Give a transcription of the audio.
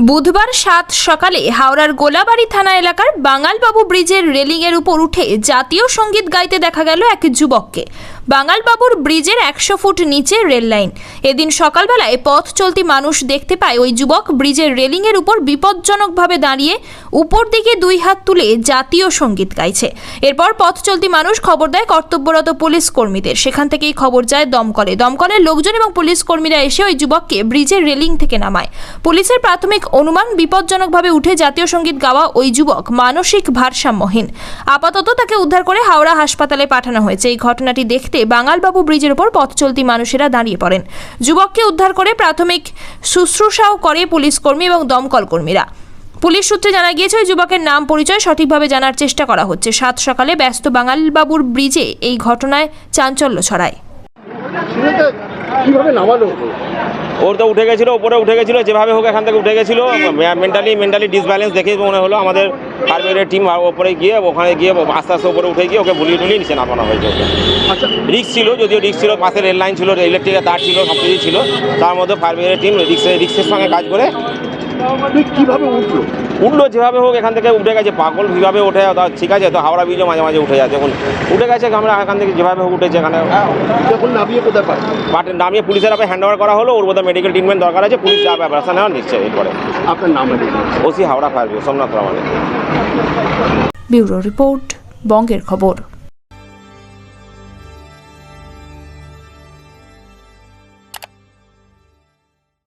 বুধবার সাত সকালে হাওড়ার গোলাবাড়ি থানা এলাকার বাঙালবাবু ব্রিজের রেলিংয়ের উপর উঠে জাতীয় সংগীত গাইতে দেখা গেল এক যুবককে। বাঙালবাবুর ব্রিজের একশো ফুট নিচে রেল লাইন। এদিন সকালবেলায় পথ চলতি মানুষ দেখতে পায় ওই যুবক ব্রিজের রেলিংয়ের উপর বিপজ্জনকভাবে দাঁড়িয়ে উপর দিকে দুই হাত তুলে জাতীয় সংগীত গাইছে। এরপর পথ চলতি মানুষ খবর দেয় কর্তব্যরত পুলিশ কর্মীদের। সেখান থেকেই খবর যায় দমকলে। দমকলের লোকজন এবং পুলিশ কর্মীরা এসে ওই যুবককে ব্রিজের রেলিং থেকে নামায়। পুলিশের প্রাথমিক অনুমান বিপজ্জনকভাবে উঠে জাতীয় সংগীত গাওয়া ওই যুবক মানসিক ভারসাম্যহীন। আপাতত তাকে উদ্ধার করে হাওড়া হাসপাতালে পাঠানো হয়েছে। এই ঘটনাটি দেখতে বাঙালবাবু ব্রিজের ওপর পথ চলতি মানুষেরা দাঁড়িয়ে পড়েন। যুবককে উদ্ধার করে প্রাথমিক শুশ্রূষাও করে পুলিশ কর্মী এবং দমকল কর্মীরা। পুলিশ সূত্রে জানা গিয়েছে, ওই যুবকের নাম পরিচয় সঠিকভাবে জানার চেষ্টা করা হচ্ছে। সাত সকালে ব্যস্ত বাঙালবাবুর ব্রিজে এই ঘটনায় চাঞ্চল্য ছড়ায়। কীভাবে নামালো? ওর তো উঠে গেছিল উপরে উঠে গেছিল যেভাবে হোক এখান থেকে উঠে গেছিল। মেন্টালি মেন্টালি ডিসব্যালেন্স দেখে মনে হলো আমাদের আর্মিরের টিম ওপরে গিয়ে ওখানে গিয়ে আস্তে আস্তে ওপরে উঠে গিয়ে ওকে ভুলিয়ে টুলিয়ে নিচে নামানো হয়েছে ওকে। আচ্ছা। রিক্স ছিল যদিও রিক্স ছিল পাশে রেল লাইন ছিল ইলেকট্রিকের তার ছিল সব কিছুই ছিল। তার মধ্যে ফায়ার ব্রিগেডের টিম রিক্সের রিক্সের সঙ্গে কাজ করে কীভাবে উঠল? উঠল যেভাবে হোক এখান থেকে উঠে গেছে। পাগল কীভাবে ওঠে? তা ঠিক আছে তো হাওড়া ব্রিজও মাঝে মাঝে উঠে যাচ্ছে এখন উঠে গেছে আমরা এখান থেকে যেভাবে হোক উঠেছে এখানে। যখন নামিয়ে কোথায় নামিয়ে পুলিশের হাতে হ্যান্ড ওভার করা হলো ওর বোধহয় মেডিকেল ট্রিটমেন্ট দরকার আছে পুলিশ যা ব্যবস্থা নেওয়ার নিশ্চয় এরপরে। আপনার নাম OC Howrah fire Somnath Ramani. Bureau report বঙ্গের খবর।